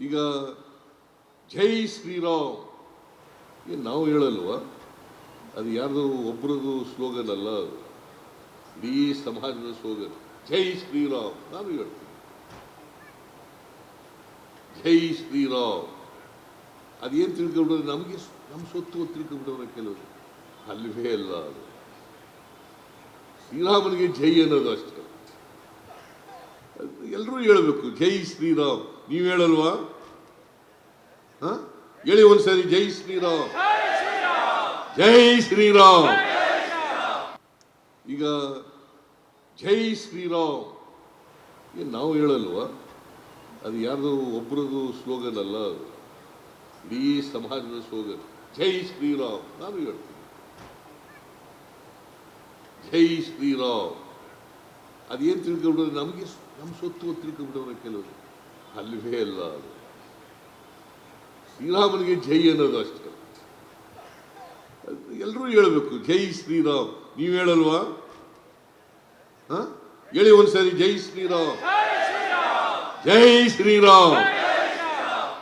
ಈಗ ಜೈ ಶ್ರೀರಾಮ್. ಏನು ನಾವು ಹೇಳಲ್ವ? ಅದು ಯಾರ್ದು ಒಬ್ಬರದು ಸ್ಲೋಗನ್ ಅಲ್ಲ ಇಡೀ ಸಮಾಜದ ಸ್ಲೋಗನ್ ಜೈ ಶ್ರೀರಾಮ್. ನಾನು ಹೇಳ್ತೀನಿ. ಜೈ ಶ್ರೀರಾಮ್. ಅದೇನು ತಿಳ್ಕೊಂಡ್ರೆ? ನಮಗೆ ನಮ್ಮ ಸೊತ್ತು ತಿಳ್ಕೊಂಡ್ಬಿಟ್ಟವ್ರೆ ಕೆಲವರು. ಅಲ್ವೇ ಅಲ್ಲ ಅದು. ಶ್ರೀರಾಮನಿಗೆ ಜೈ ಅನ್ನೋದು ಅಷ್ಟೇ. ಎಲ್ಲರೂ ಹೇಳಬೇಕು, ಜೈ ಶ್ರೀರಾಮ್. ನೀವು ಹೇಳಲ್ವಾ? ಹಾಂ? ಹೇಳಿ ಒಂದ್ಸರಿ, ಜೈ ಶ್ರೀರಾಮ್. ಜೈ ಶ್ರೀರಾಮ್. ಈಗ, ಜೈ ಶ್ರೀರಾಮ್. ಏನು ನಾವು ಹೇಳಲ್ವಾ? ಅದು ಯಾರ್ದು ಒಬ್ರದ್ದು ಸ್ಲೋಗನ್ ಅಲ್ಲ ಅದು. ಇಡೀ ಸಮಾಜದ ಸ್ಲೋಗನ್. ಜೈ ಶ್ರೀರಾಮ್. ನಾನು ಹೇಳ್ತೀನಿ. ಜೈ ಶ್ರೀರಾಮ್. ಅದೇನು ತಿಳ್ಕೊಂಡ್ರೆ ನಮಗೆ ನಮ್ಮ ಸೊತ್ತು ತಿಳ್ಕೊಂಡ್ರೆ ಕೆಲವರು. ಅಲ್ಲವೇ ಅಲ್ಲ ಅದು. ಶ್ರೀರಾಮನಿಗೆ ಜೈ ಅನ್ನೋದು ಅಷ್ಟೇ. ಎಲ್ಲರೂ ಹೇಳಬೇಕು ಜೈ ಶ್ರೀರಾಮ್. ನೀವು ಹೇಳಲ್ವಾ? ಹಾ? ಹೇಳಿ ಒಂದ್ಸರಿ ಜೈ ಶ್ರೀರಾಮ್! ಜೈ ಶ್ರೀರಾಮ್!